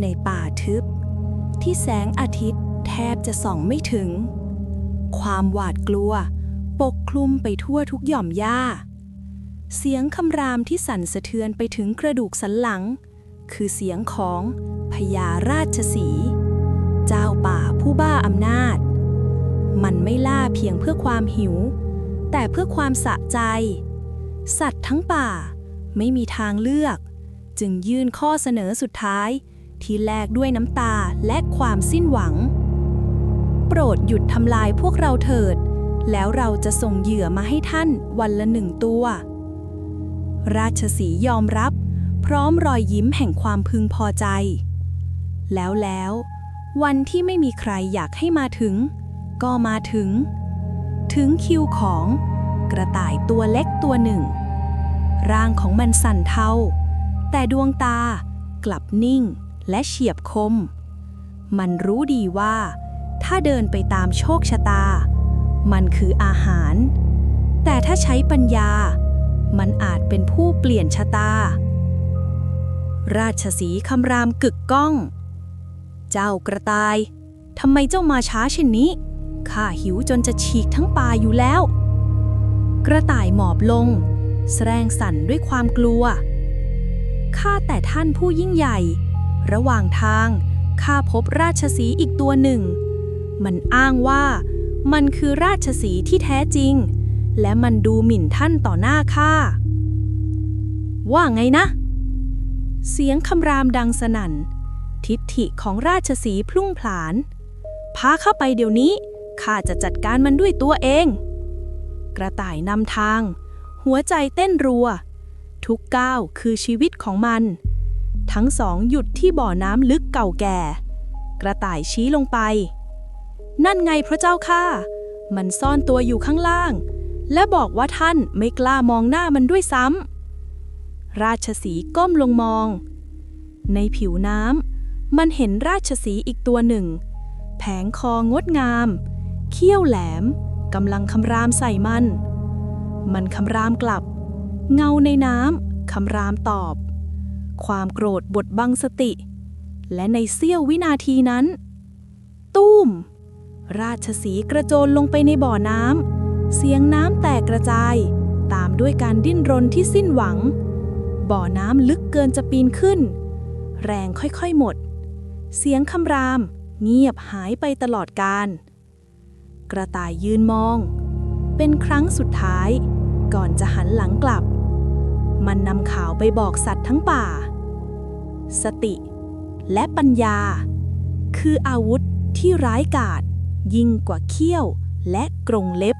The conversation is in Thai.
ในป่าทึบ ที่แสงอาทิตย์แทบจะส่องไม่ถึง ความหวาดกลัว ปกคลุมไปทั่วทุกหย่อมหญ้า เสียงคำรามที่สั่นสะเทือนไปถึงกระดูกสันหลัง คือเสียงของพญาราชสี เจ้าป่าผู้บ้าอำนาจ มันไม่ล่าเพียงเพื่อความหิว แต่เพื่อความสะใจ สัตว์ทั้งป่าไม่มีทางเลือก จึงยื่นข้อเสนอสุดท้าย ที่แลกด้วยน้ำตาและความสิ้นหวัง โปรดหยุดทำลายพวกเราเถิด แล้วเราจะส่งเหยื่อมาให้ท่านวันละหนึ่งตัว ราชสียอมรับ พร้อมรอยยิ้มแห่งความพึงพอใจ แล้วแล้ววันที่ไม่มีใครอยากให้มาถึง ก็มาถึง ถึงคิวของกระต่ายตัวเล็กตัวหนึ่ง ร่างของมันสั่นเทาแต่ดวงตากลับนิ่ง และเฉียบคม มันรู้ดีว่า ถ้าเดินไปตามโชคชะตา มันคืออาหาร แต่ถ้าใช้ปัญญา มันอาจเป็นผู้เปลี่ยนชะตา ราชสีคำรามกึกก้อง เจ้ากระต่ายทำไมเจ้ามาช้าเช่นนี้ ข้าหิวจนจะฉีกทั้งป่าอยู่แล้ว กระต่ายหมอบลง แสดงสั่นด้วยความกลัว ข้าแต่ท่านผู้ยิ่งใหญ่ ระหว่างทางข้าพบราชสีอีกตัวหนึ่ง มันอ้างว่า มันคือราชสีที่แท้จริง และมันดูหมิ่นท่านต่อหน้าข้าว่าไงนะ เสียงคำรามดังสนั่น ทิฐิของราชสีพลุ่งผลาญพาเข้าไปเดี๋ยวนี้ข้าจะจัดการมันด้วยตัวเอง กระต่ายนำทาง หัวใจเต้นรัว ทุกก้าวคือชีวิตของมัน ทั้งสองหยุดที่บ่อน้ำลึกเก่าแก่ กระต่ายชี้ลงไป นั่นไงพระเจ้าค่ะ มันซ่อนตัวอยู่ข้างล่าง และบอกว่าท่านไม่กล้ามองหน้ามันด้วยซ้ำราชสีก้มลงมอง ในผิวน้ำมันเห็นราชสีอีกตัวหนึ่ง แผงคองดงาม เขี้ยวแหลมกำลังคำรามใส่มัน มันคำรามกลับ เงาในน้ำคำรามตอบ ความโกรธบดบังสติ และในเสี้ยววินาทีนั้นตุ้ม ราชสีกระโจนลงไปในบ่อน้ำ เสียงน้ำแตกกระจาย ตามด้วยการดิ้นรนที่สิ้นหวัง บ่อน้ำลึกเกินจะปีนขึ้น แรงค่อยๆหมด เสียงคำราม เงียบหายไปตลอดกาลกระต่ายยืนมอง เป็นครั้งสุดท้าย ก่อนจะหันหลังกลับ มันนำข่าวไปบอกสัตว์ทั้งป่า สติ และปัญญา คืออาวุธที่ร้ายกาจยิ่งกว่าเขี้ยวและกรงเล็บ